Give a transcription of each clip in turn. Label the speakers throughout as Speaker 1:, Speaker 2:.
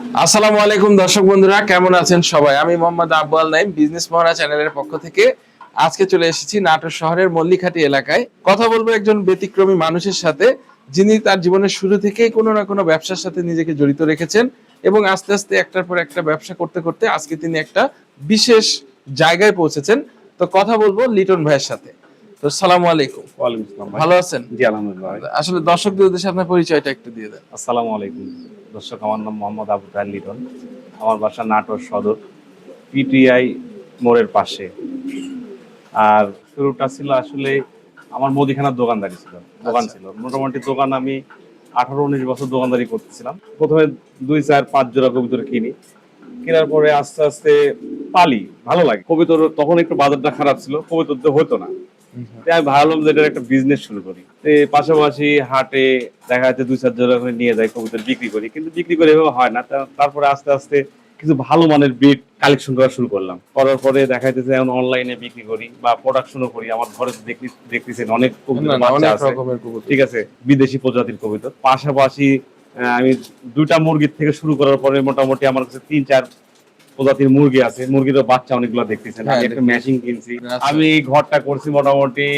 Speaker 1: আসসালামু আলাইকুম দর্শক বন্ধুরা কেমন আছেন সবাই? আমি মোহাম্মদ আব্বাল নাইম বিজনেস মহারা চ্যানেলের পক্ষ থেকে। আজকে চলে এসেছি নাটোর শহরের মল্লিখাটি এলাকায়। কথা বলব একজন ব্যতিক্রমী মানুষের সাথে যিনি তার জীবনের শুরু থেকেই কোনো না কোনো ব্যবসার সাথে নিজেকে জড়িত রেখেছেন এবং আস্তে আস্তে একটার পর একটা ব্যবসা করতে করতে আজকে তিনি একটা বিশেষ জায়গায় পৌঁছেছেন। তো কথা বলব লিটন ভাইয়ের সাথে। তো সালাম আলাইকুম।
Speaker 2: ওয়ালাইকুম আসসালাম
Speaker 1: ভালো আছেন?
Speaker 2: জি আলহামদুলিল্লাহ
Speaker 1: আসলে দর্শকদের উদ্দেশ্যে আপনার পরিচয়টা একটু দিয়ে দেন।
Speaker 2: আসসালামু আলাইকুম। দর্শক আমার নাম মোহাম্মদ আবু লিটন। আমার বাসা নাটোর সদর পিটিআই মোড়ের পাশে। আর শুরুটা ছিল আসলে আমার মুদিখানার দোকানদারি ছিল দোকান
Speaker 1: আচ্ছা।
Speaker 2: ছিল। মোটামুটি দোকান আমি আঠারো উনিশ বছর দোকানদারি করতেছিলাম। প্রথমে দুই চার পাঁচ জোড়া কবিতর কিনি। কেনার পরে আস্তে আস্তে পালি ভালো লাগে। কবিতর তখন একটু বাজারটা খারাপ ছিল কবিতর তো হতো না। আমি ভাবলাম যে এটার একটা বিজনেস শুরু করি। পাশাপাশি হাটে দেখা যাচ্ছে দুই চার জোড়া করে নিয়ে যাই কবুতর বিক্রি করি। কিন্তু বিক্রি করে এভাবে হয় না। তারপরে আস্তে আস্তে কিছু ভালো মানের বিট কালেকশন করা শুরু করলাম। করার পরে দেখা যাচ্ছে এখন অনলাইনে বিক্রি করি বা প্রোডাকশনও করি। আমার ঘরে দেখতেছেন অনেক ঠিক আছে বিদেশি প্রজাতির কবিতর। পাশাপাশি আমি দুইটা মুরগির থেকে শুরু করার পরে মোটামুটি আমার কাছে তিন চার প্রজাতির মুরগি আছে মুরগিরও বাচ্চা অনেকগুলো দেখতেছেন।
Speaker 1: হ্যাঁ,
Speaker 2: আমি একটা মেশিন কিনছি।
Speaker 1: আচ্ছা।
Speaker 2: আমি ঘরটা করছি মোটামুটি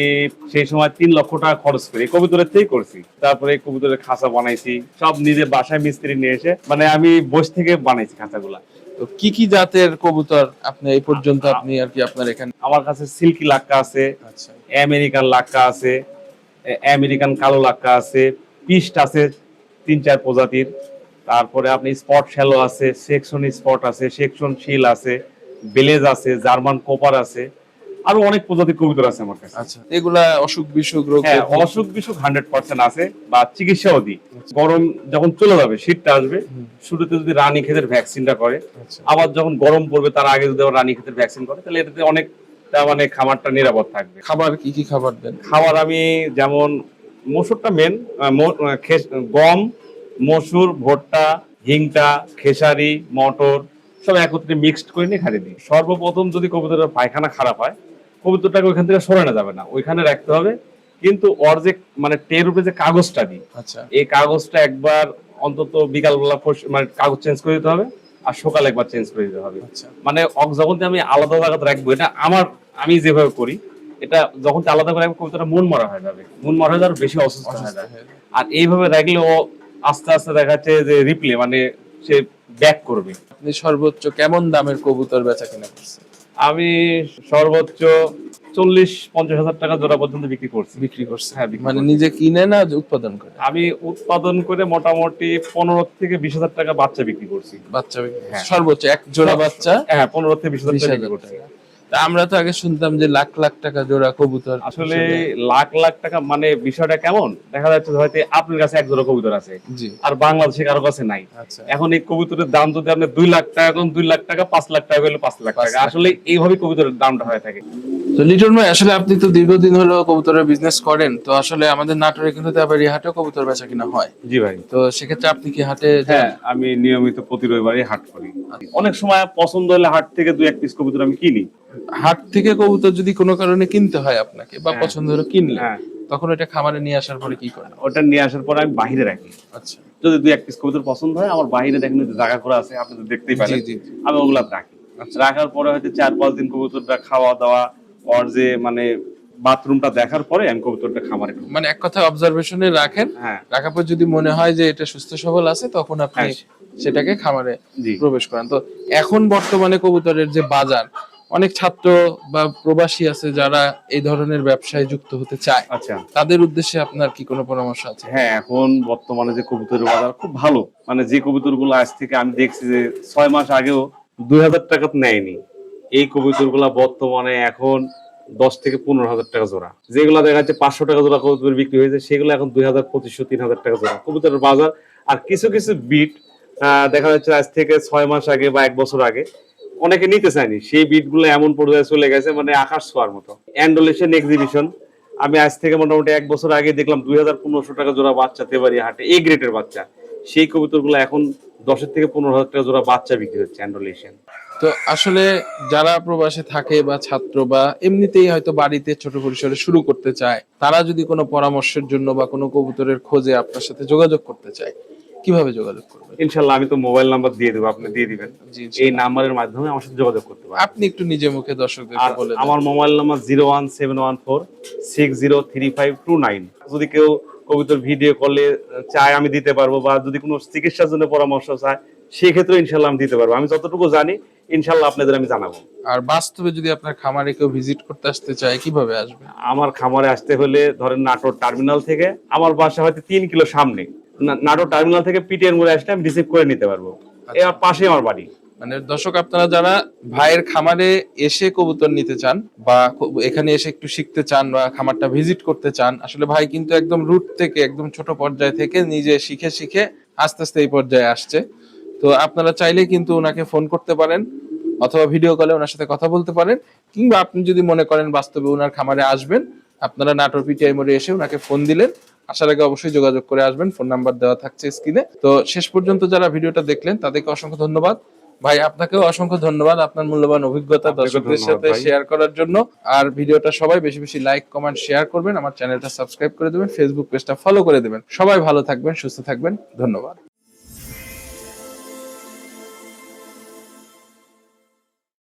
Speaker 2: সেই সময় তিন লক্ষ টাকা খরচ করি। কবিতরের থেকেই করছি। তারপরে কবিতরের খাঁচা বানাইছি। সব নিজে বাসায় মিস্ত্রি নিয়ে এসে মানে আমি বসে থেকে বানাইছি খাঁচাগুলা।
Speaker 1: তো কি কি জাতের কবুতর আপনি এই পর্যন্ত আপনি আর কি আপনার এখানে?
Speaker 2: আমার কাছে সিল্কি লাক্কা আছে
Speaker 1: আচ্ছা।
Speaker 2: আমেরিকান লাক্কা আছে আমেরিকান কালো লাক্কা আছে পিস্ট আছে তিন চার প্রজাতির। তারপরে আপনি স্পট শ্যালো আছে সেকশন স্পট আছে সেকশন শিল আছে বেলেজ আছে জার্মান কোপার আছে আরও অনেক প্রজাতির কবুতর আছে আমার কাছে।
Speaker 1: আচ্ছা এগুলা অসুখ বিসুখ রোগ
Speaker 2: হ্যাঁ অসুখ বিসুখ হান্ড্রেড পার্সেন্ট আছে বা চিকিৎসাও দিই। গরম যখন চলে যাবে শীতটা আসবে শুরুতে যদি রানী ক্ষেতের ভ্যাকসিনটা করে
Speaker 1: আচ্ছা।
Speaker 2: আবার যখন গরম পড়বে তার আগে যদি রানী ক্ষেতের ভ্যাকসিন করে তাহলে এটাতে অনেক মানে খামারটা নিরাপদ থাকবে।
Speaker 1: খাবার কি কি খাবার দেন?
Speaker 2: খাবার আমি যেমন মসুরটা মেন গম মসুর ভুট্টা হিংটা খেসারি মটর সব একত্রে মিক্সড করে নিয়ে খাইয়ে দিই। সর্বপ্রথম যদি কবুতরের পায়খানা খারাপ হয় কবুতরটাকে ওইখান থেকে সরানো যাবে না। ওইখানে রাখতে হবে। কিন্তু ওর যে মানে টের উপরে যে কাগজটা দিই
Speaker 1: আচ্ছা।
Speaker 2: এই কাগজটা একবার অন্তত বিকালবেলা মানে কাগজ চেঞ্জ করে দিতে হবে আর সকালে একবার চেঞ্জ করে দিতে হবে।
Speaker 1: আচ্ছা।
Speaker 2: মানে যখন আমি আলাদা জায়গাতে রাখব এটা আমার আমি যেভাবে করি এটা যখন আলাদা করে রাখব কবিতাটা মন মরা হয়ে যাবে। মন মরা হয়ে যাবে বেশি অসুস্থ হয়ে যাবে। আর এইভাবে রাখলে ও আস্তে আস্তে দেখা যাচ্ছে যে রিপ্লে মানে সে ব্যাক করবে।
Speaker 1: আপনি সর্বোচ্চ কেমন দামের কবুতর বেচা কিনা করছেন?
Speaker 2: আমি সর্বোচ্চ চল্লিশ পঞ্চাশ হাজার টাকা জোড়া পর্যন্ত বিক্রি করছি।
Speaker 1: বিক্রি করছেন।
Speaker 2: হ্যাঁ,
Speaker 1: মানে নিজে কিনে না উৎপাদন করে?
Speaker 2: আমি উৎপাদন করে মোটামুটি পনেরো থেকে বিশ হাজার টাকা বাচ্চা বিক্রি করছি।
Speaker 1: বাচ্চা।
Speaker 2: হ্যাঁ।
Speaker 1: সর্বোচ্চ এক জোড়া বাচ্চা
Speaker 2: হ্যাঁ পনেরো থেকে বিশ হাজার টাকা বিক্রি করছি।
Speaker 1: আমরা তো আগে শুনতাম যে লাখ লাখ টাকা জোড়া কবুতর।
Speaker 2: আসলে লাখ লাখ টাকা মানে বিষয়টা কেমন? দেখা যাচ্ছে হয়তো আপনার কাছে এক জোড়া কবুতর আছে আর বাংলাদেশে কারও কাছে নাই।
Speaker 1: আচ্ছা।
Speaker 2: এখন এই কবুতরের দাম যদি আপনি দুই লাখ টাকা এখন দুই লাখ টাকা পাঁচ লাখ টাকা হলে পাঁচ লাখ টাকা। আসলে এইভাবে কবুতরের দামটা হয়ে থাকে।
Speaker 1: তো লিটন ভাই আসলে আপনি তো দীর্ঘদিন হলো কবুতরের বিজনেস করেন তো আসলে আমাদের নাটোরে কিন্তু ব্যাপারী হাটেও কবুতর বেচা কিনা হয়।
Speaker 2: জি ভাই।
Speaker 1: তো সেক্ষেত্রে আপনি কি হাটে
Speaker 2: হ্যাঁ আমি নিয়মিত প্রতি রবিবারই হাট করি। অনেক সময় পছন্দ হলে হাট থেকে দুই এক পিস কবুতর আমি কিনি।
Speaker 1: হাট থেকে কবুতর যদি কোনো কারণে কিনতে হয় আপনাকে বা
Speaker 2: হ্যাঁ।
Speaker 1: পছন্দ হলো কিনলে
Speaker 2: হ্যাঁ।
Speaker 1: তখন এটা খামারে নিয়ে আসার পরে কি করেন?
Speaker 2: ওটা নিয়ে আসার পরে আমি বাহিরে রাখি।
Speaker 1: আচ্ছা।
Speaker 2: যদি দুই এক পিস কবুতর পছন্দ হয় আমার বাহিরে দেখেন জায়গা করা আছে আপনি তো দেখতেই পারেন। আমি ওগুলা রাখি।
Speaker 1: আচ্ছা।
Speaker 2: রাখার পরে হয়তো চার পাঁচ দিন কবুতরটা খাওয়া দাওয়া ওর যে মানে বাথরুমটা দেখার পরে আমি কবুতরটা খামারে
Speaker 1: মানে এক কথা অবজারভেশনে রাখেন।
Speaker 2: হ্যাঁ।
Speaker 1: রাখার পর যদি মনে হয় যে এটা সুস্থ সবল আছে তখন আপনি
Speaker 2: হ্যাঁ।
Speaker 1: সেটাকে খামারে প্রবেশ করেন। তো এখন বর্তমানে কবুতরের যে বাজার অনেক ছাত্র বা প্রবাসী আছে যারা এই ধরনের ব্যবসায় যুক্ত হতে চায়।
Speaker 2: আচ্ছা।
Speaker 1: তাদের উদ্দেশ্যে আপনার কি কোনো পরামর্শ আছে?
Speaker 2: হ্যাঁ এখন বর্তমানে যে কবুতরের বাজার খুব ভালো। মানে যে কবুতরগুলো আজ থেকে আমি দেখছি যে ছয় মাস আগেও দুই হাজার টাকা নেয়নি। এই কবুতরগুলা বর্তমানে এখন দশ থেকে পনেরো হাজার টাকা জোড়া। যেগুলো দেখা যাচ্ছে পাঁচশো টাকা জোড়া কবুতর বিক্রি হয়েছে, সেগুলো এখন দুই হাজার, পঁচিশশো, তিন হাজার টাকা জোড়া। কবুতরের বাজার আর কিছু কিছু বিট দেখা যাচ্ছে আজ থেকে ছয় মাস আগে বা এক বছর আগে অনেকে নিতে চায়নি। সেই বিটগুলো এমন পর্যায়ে চলে গেছে মানে আকাশ ছোঁয়ার মতো। অ্যান্ডোলেশন এক্সিবিশন আমি আজ থেকে মোটামুটি এক বছর আগে দেখলাম দুই হাজার পনেরোশো টাকা জোড়া বাচ্চা তেবারি হাটে এই গ্রেটের বাচ্চা। সেই কবুতরগুলো এখন দশের থেকে পনেরো হাজার টাকা জোড়া বাচ্চা বিক্রি হচ্ছে অ্যান্ডোলেশন
Speaker 1: তো আসলে যারা প্রবাসে থাকে বা ছাত্র বা এমনিতেই হয়তো বাড়িতে ছোট পরিসরে শুরু করতে চায় তারা যদি কোনো পরামর্শের জন্য বা কোনো কবুতরের খোঁজে আপনার সাথে যোগাযোগ করতে চায় কীভাবে যোগাযোগ করবে
Speaker 2: ইনশাল্লাহ আমি তো মোবাইল নাম্বার দিয়ে দেবো আপনি দিয়ে দিবেন। এই নাম্বারের মাধ্যমে আমার সাথে যোগাযোগ করতে পারেন
Speaker 1: আপনি একটু নিজে মুখে দর্শকদেরকে
Speaker 2: আর
Speaker 1: বলে
Speaker 2: আমার mobile number zero one seven one four six zero three five two nine. যদি কেউ কবিতার ভিডিও কলে চায় আমি দিতে পারব বা যদি কোনো চিকিৎসার জন্য পরামর্শ চায় সেক্ষেত্রে ইনশাল্লাহ আমি দিতে পারব। আমি যতটুকু জানি ইনশাল্লাহ আপনাদের আমি জানাব।
Speaker 1: আর বাস্তবে যদি আপনার খামারে কেউ ভিজিট করতে আসতে চায় কীভাবে আসবে?
Speaker 2: আমার খামারে আসতে হলে ধরেন নাটোর টার্মিনাল থেকে আমার বাসা হয়তো তিন কিলো সামনে। নাটোর টার্মিনাল থেকে পিটিএর মোড়ে আসলে আমি রিসিভ করে নিতে পারব। এর পাশে আমার বাড়ি।
Speaker 1: মানে দর্শক আপনারা যারা ভাইয়ের খামারে এসে কবুতর নিতে চান বা এখানে এসে একটু শিখতে চান বা খামারটা ভিজিট করতে চান আসলে ভাই কিন্তু একদম রুট থেকে একদম ছোট পর্যায় থেকে নিজে শিখে শিখে আস্তে আস্তে এই পর্যায়ে আসছে। তো আপনারা চাইলে কিন্তু ওনাকে ফোন করতে পারেন অথবা ভিডিও কলে ওনার সাথে কথা বলতে পারেন কিংবা আপনি যদি মনে করেন বাস্তবে ওনার খামারে আসবেন আপনারা নাটোর পিটিআই মোড়ে এসে ওনাকে ফোন দিলেন। আসার আগে অবশ্যই যোগাযোগ করে আসবেন ফোন নাম্বার দেওয়া থাকছে স্ক্রিনে তো শেষ পর্যন্ত যারা ভিডিওটা দেখলেন তাদেরকে অসংখ্য ধন্যবাদ। ভাই আপনাকেও অসংখ্য ধন্যবাদ আপনার মূল্যবান অভিজ্ঞতা দর্শকদের সাথে শেয়ার করার জন্য। আর ভিডিওটা সবাই বেশি বেশি লাইক কমেন্ট শেয়ার করবেন। আমার চ্যানেলটা সাবস্ক্রাইব করে দেবেন ফেসবুক পেজটা ফলো করে দেবেন। সবাই ভালো থাকবেন সুস্থ থাকবেন। ধন্যবাদ।